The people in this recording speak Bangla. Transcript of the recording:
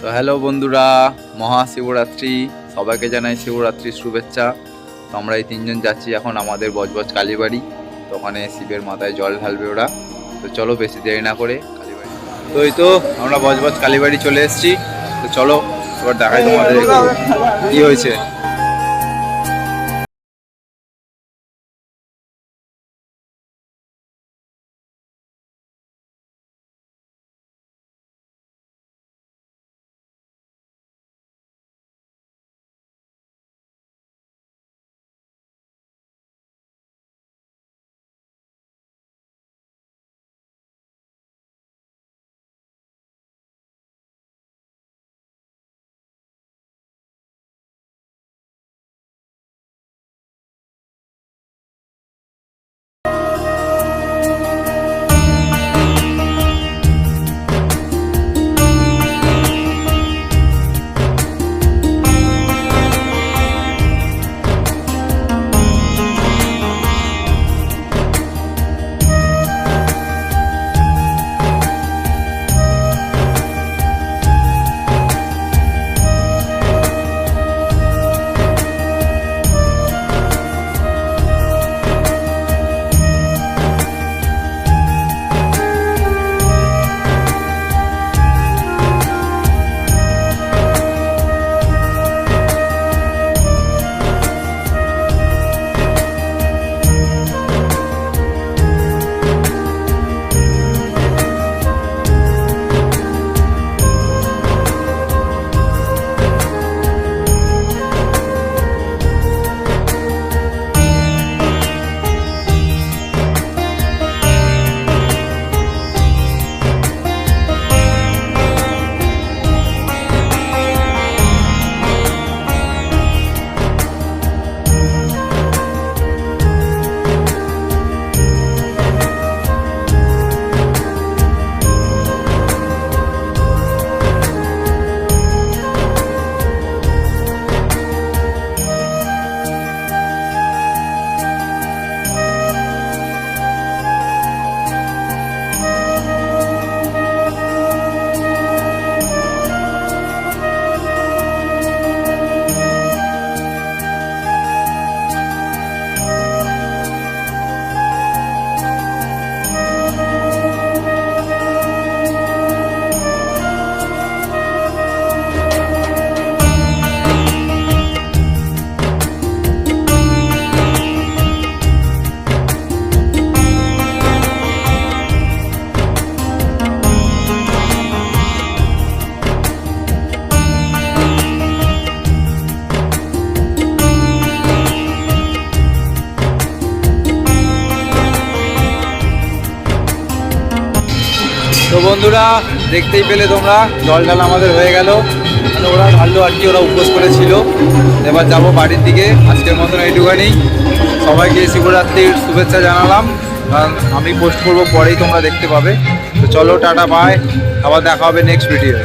তো হ্যালো বন্ধুরা, মহাশিবরাত্রি, সবাইকে জানাই শিবরাত্রির শুভেচ্ছা। তো আমরা এই তিনজন যাচ্ছি এখন আমাদের বজবজ কালীবাড়ি, তো ওখানে শিবের মাথায় জল ঢালবে ওরা। তো চলো বেশি দেরি না করে কালীবাড়ি। তো এই তো আমরা বজবজ কালীবাড়ি চলে এসেছি। তো চলো, এবার দেখাই তোমাদের কি হয়েছে। তো বন্ধুরা, দেখতেই পেলে তোমরা জল ডাল আমাদের হয়ে গেল। মানে ওরা ভালো আর কি, ওরা উপোস করেছিল। এবার যাব বাড়ির দিকে। আজকের মতন এইটুখানি। সবাইকে শিবরাত্রির শুভেচ্ছা জানালাম। কারণ আমি পোস্ট করব, পরেই তোমরা দেখতে পাবে। তো চলো, টাটা বাই আবার দেখা হবে নেক্সট ভিডিও